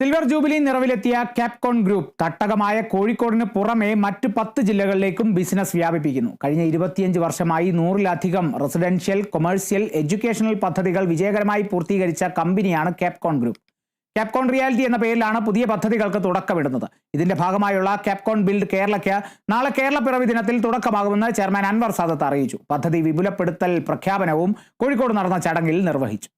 Silver jubilee നിറവിലെത്തിയ Capkon group തട്ടകമായ കോഴിക്കോടിന് പുറമെ മറ്റ് പത്ത് ജില്ലകളിലേക്കും ബിസിനസ് വ്യാപിപ്പിക്കുന്നു. കഴിഞ്ഞ ഇരുപത്തിയഞ്ച് വർഷമായി നൂറിലധികം റെസിഡൻഷ്യൽ കൊമേഴ്സ്യൽ എഡ്യൂക്കേഷണൽ പദ്ധതികൾ വിജയകരമായി പൂർത്തീകരിച്ച കമ്പനിയാണ് കാപ്കോൺ ഗ്രൂപ്പ്. കാപ്കോൺ റിയാലിറ്റി എന്ന പേരിലാണ് പുതിയ പദ്ധതികൾക്ക് തുടക്കമിടുന്നത്. ഇതിന്റെ ഭാഗമായുള്ള കാപ്കോൺ ബിൽഡ് കേരളയ്ക്ക് നാളെ കേരള പിറവി ദിനത്തിൽ തുടക്കമാകുമെന്ന് ചെയർമാൻ അൻവർ സാദത്ത് അറിയിച്ചു. പദ്ധതി വിപുലപ്പെടുത്തൽ പ്രഖ്യാപനവും കോഴിക്കോട് നടന്ന ചടങ്ങിൽ നിർവഹിച്ചു.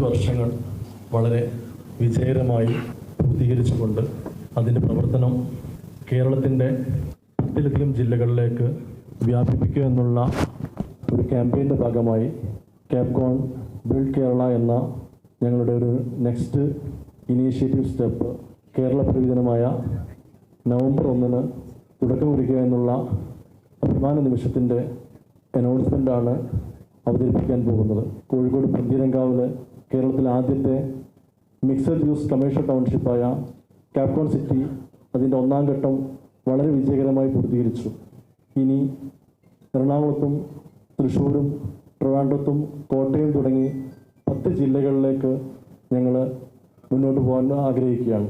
വർഷങ്ങൾ വളരെ വിജയകരമായി പൂർത്തീകരിച്ചുകൊണ്ട് അതിന്റെ പ്രവർത്തനം കേരളത്തിന്റെ പത്തിലധികം ജില്ലകളിലേക്ക് വ്യാപിപ്പിക്കുക എന്നുള്ള ഒരു ക്യാമ്പയിന്റെ ഭാഗമായി ക്യാപ്കോൺ ബിൽഡ് കേരള എന്ന ഞങ്ങളുടെ ഒരു നെക്സ്റ്റ് ഇനീഷ്യേറ്റീവ് സ്റ്റെപ്പ് കേരള പ്രതിദിനമായ നവംബർ ഒന്നിന് തുടക്കം കുറിക്കുക എന്നുള്ള അഭിമാന നിമിഷത്തിന്റെ അനൗൺസ്മെന്റാണ് അവതരിപ്പിക്കാൻ പോകുന്നത്. കോഴിക്കോട് പന്തീരങ്കാവിൽ കേരളത്തിലെ ആദ്യത്തെ മിക്സഡ് യൂസ് കമേഴ്ഷ്യൽ ടൗൺഷിപ്പായ കാപ്കോൺ സിറ്റി അതിന്റെ ഒന്നാം ഘട്ടം വളരെ വിജയകരമായി പൂർത്തീകരിച്ചു. ഇനി എറണാകുളത്തും തൃശ്ശൂരും ട്രിവാൻഡ്രത്തും കോട്ടയം തുടങ്ങി പത്ത് ജില്ലകളിലേക്ക് ഞങ്ങൾ മുന്നോട്ട് പോകാൻ ആഗ്രഹിക്കുകയാണ്.